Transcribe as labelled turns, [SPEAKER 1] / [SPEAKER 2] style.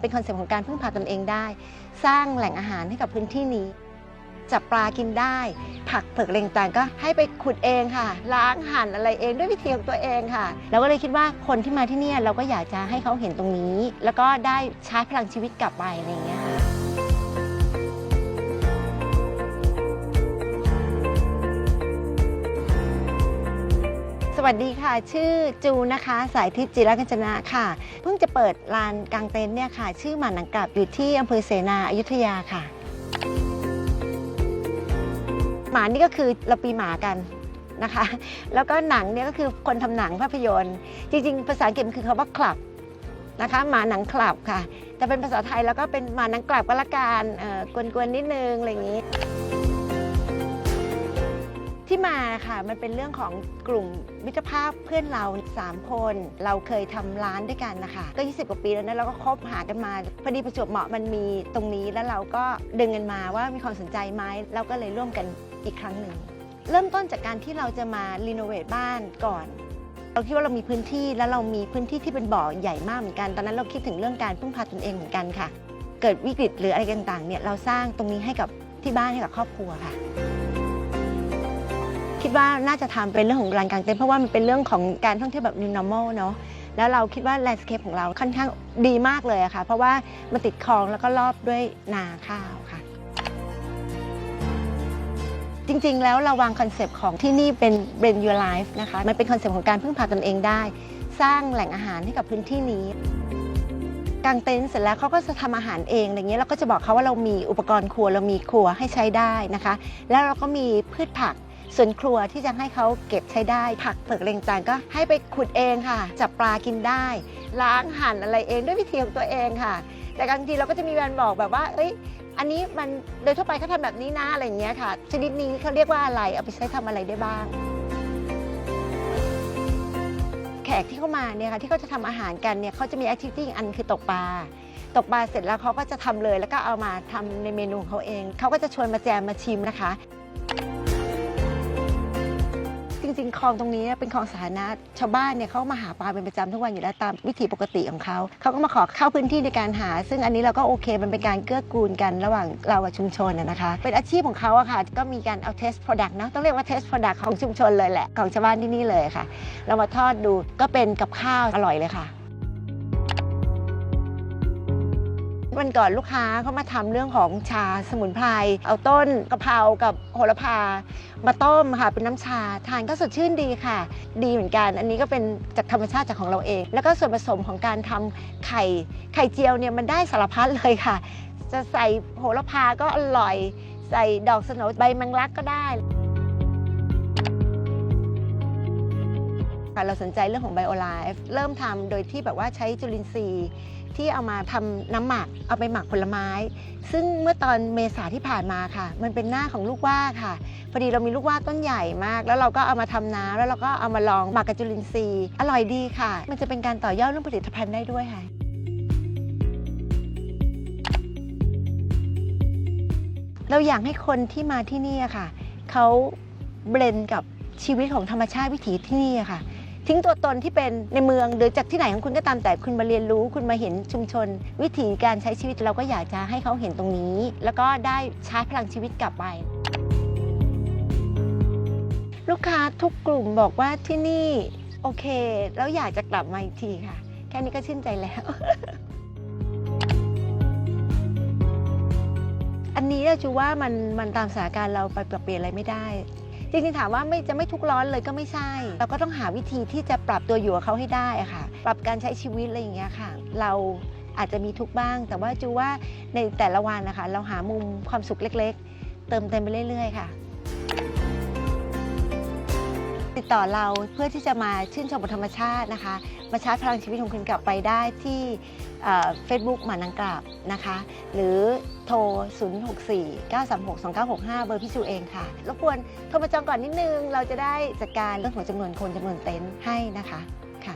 [SPEAKER 1] เป็นคอนเซ็ปต์ของการพึ่งพาตนเองได้ สร้างแหล่งอาหารให้กับพื้นที่นี้ จับปลากินได้ ผักเผือกอะไรต่างๆก็ให้ไปขุดเองค่ะ ล้างหั่นอะไรเองด้วยวิธีของตัวเองค่ะ เราก็เลยคิดว่าคนที่มาที่นี่เราก็อยากจะให้เขาเห็นตรงนี้ แล้วก็ได้ใช้พลังชีวิตกลับไปอะไรอย่างเงี้ยค่ะ วัสดีค่ะ ชื่อจูนะคะ สายทิพย์จิรกัญจนะค่ะ เพิ่งจะเปิดลานกลางเต็นท์เนี่ยค่ะ ชื่อหมาหนังกลับอยู่ที่อำเภอเสนาอยุธยาค่ะ หมานี่ก็คือเราปีหมากันนะคะ แล้วก็หนังเนี่ยก็คือคนทำหนังภาพยนตร์ จริง ๆ ภาษาอังกฤษมันคือคำว่าคลับนะคะหมาหนังคลับค่ะ แต่เป็นภาษาไทยแล้วก็เป็นหมาหนังกลับก็ละกันเออกวนๆนิดนึงอะไรอย่างนี้ ที่มาค่ะมันเป็นเรื่องของกลุ่มมิตรภาพเพื่อนเรา 3 คน เราเคยทำร้านด้วยกันนะคะก็ 20 กว่าปีแล้วนะเราก็คบหากันมา พอดีประจวบเหมาะมันมีตรงนี้แล้วเราก็ดึงกันมาว่ามีความสนใจไหมเราก็เลยร่วมกันอีกครั้งหนึ่งเริ่มต้นจากการที่เราจะมารีโนเวทบ้านก่อน เราคิดว่าเรามีพื้นที่แล้วเรามีพื้นที่ที่เป็นบ่อใหญ่มากเหมือนกัน ตอนนั้นเราคิดถึงเรื่องการพึ่งพาตนเองเหมือนกันค่ะ เกิดวิกฤตหรืออะไรต่างๆเนี่ยเราสร้างตรงนี้ให้กับที่บ้านให้กับครอบครัวค่ะ คิดว่าน่าจะทำเป็นเรื่องของลานกลางเต็นท์เพราะว่ามันเป็นเรื่องของการท่องเที่ยวแบบ new normal เนาะแล้วเราคิดว่า landscape ของเราค่อนข้างดีมากเลยอะค่ะ เพราะว่ามันติดคลองแล้วก็รอบด้วยนาข้าวค่ะ จริงๆ แล้วเราวางคอนเซปต์ของที่นี่เป็น Blend Your Life นะคะ มันเป็นคอนเซปต์ของการพึ่งพาตนเองได้ สร้างแหล่งอาหารให้กับพื้นที่นี้กางเต็นท์เสร็จแล้วเขาก็จะทำอาหารเองอะไรเงี้ยเราก็จะบอกเขาว่าเรามีอุปกรณ์ครัวเรามีครัวให้ใช้ได้นะคะ แล้วเราก็มีพืชผัก ส่วนครัวที่จะให้เขาเก็บใช้ได้ ผักเผือกอะไรต่างก็ให้ไปขุดเองค่ะ จับปลากินได้ ล้างหั่นอะไรเองด้วยวิธีของตัวเองค่ะ แต่บางทีเราก็จะมีการบอกแบบว่า เอ้ย อันนี้มันโดยทั่วไปเขาทำแบบนี้นะอะไรอย่างเงี้ยค่ะ ชนิดนี้เขาเรียกว่าอะไรเอาไปใช้ทำอะไรได้บ้างแขกที่เข้ามาเนี่ยค่ะที่เขาจะทำอาหารกันเนี่ยเขาจะมีแอคทิวิตี้อันคือตกปลาตกปลาเสร็จแล้วเขาก็จะทำเลย แล้วก็เอามาทำในเมนูของเขาเอง เขาก็จะชวนมาแจมมาชิมนะคะ จริงๆคลองตรงนี้เป็นคลองสาธารณะชาวบ้านเนี่ยเขามาหาปลาเป็นประจำทุกวันอยู่แล้วตามวิถีปกติของเขาเขาก็มาขอเข้าพื้นที่ในการหา ซึ่งอันนี้เราก็โอเคมันเป็นการเกื้อกูลกันระหว่างเรากับชุมชนนะคะ เป็นอาชีพของเขาอะค่ะก็มีการเอาเทสต์ผลิตนะต้องเรียกว่าเทสต์ผลิตของชุมชนเลยแหละของชาวบ้านที่นี่เลยค่ะ เรามาทอดดูก็เป็นกับข้าวอร่อยเลยค่ะ วันก่อนลูกค้าเขามาทำเรื่องของชาสมุนไพรเอาต้นกะเพรากับโหระพา มาต้มค่ะเป็นน้ำชาทานก็สดชื่นดีค่ะ ดีเหมือนกัน อันนี้ก็เป็นจากธรรมชาติจากของเราเอง แล้วก็ส่วนผสมของการทำไข่ไข่เจียวเนี่ยมันได้สารพัดเลยค่ะ จะใส่โหระพาก็อร่อย ใส่ดอกสนใบแมงลักก็ได้ เราสนใจเรื่องของไบโอไลฟ์เริ่มทำโดยที่แบบว่าใช้จุลินทรีย์ ที่เอามาทำน้ำหมักเอาไปหมักผลไม้ ซึ่งเมื่อตอนเมษาที่ผ่านมาค่ะ มันเป็นหน้าของลูกว่าค่ะพอดีเรามีลูกว่าต้นใหญ่มาก แล้วเราก็เอามาทำน้ำแล้วเราก็เอามาลองหมักกับจุลินทรีย์อร่อยดีค่ะ มันจะเป็นการต่อยอดเรื่องผลิตภัณฑ์ได้ด้วยค่ะเราอยากให้คนที่มาที่นี่ค่ะ เขาเบลนกับชีวิตของธรรมชาติวิถีที่นี่ค่ะ ทิ้งตัวตนที่เป็นในเมืองหรือจากที่ไหนของคุณก็ตามแต่คุณมาเรียนรู้ คุณมาเห็นชุมชน วิถีการใช้ชีวิตเราก็อยากจะให้เขาเห็นตรงนี้ แล้วก็ได้ชาร์จพลังชีวิตกลับไป ลูกค้าทุกกลุ่มบอกว่าที่นี่โอเค แล้วอยากจะกลับมาอีกทีค่ะ แค่นี้ก็ชื่นใจแล้ว อันนี้เราจูว่ามันมันตามสถานการณ์เราไปปรับเปลี่ยนอะไรไม่ได้ จริงๆถามว่าไม่จะไม่ทุกข์ร้อนเลยก็ไม่ใช่ เราก็ต้องหาวิธีที่จะปรับตัวอยู่กับเขาให้ได้ค่ะ ปรับการใช้ชีวิตอะไรอย่างเงี้ยค่ะ เราอาจจะมีทุกข์บ้าง แต่ว่าจูว่าในแต่ละวันนะคะ เราหามุมความสุขเล็ก ๆ เติมเต็มไปเรื่อย ๆ ค่ะ ติดต่อเราเพื่อที่จะมาชื่นชมธรรมชาตินะคะ มาชาร์จพลังชีวิตของคุณกลับไปได้ที่เฟซบุ๊กหมานังกราบนะคะ หรือโทร 064 936 2965 เบอร์พี่จูเองค่ะ รบกวนโทรมาจองก่อนนิดนึง เราจะได้จัดการเรื่องของจำนวนคนจำนวนเต็นท์ให้นะคะค่ะ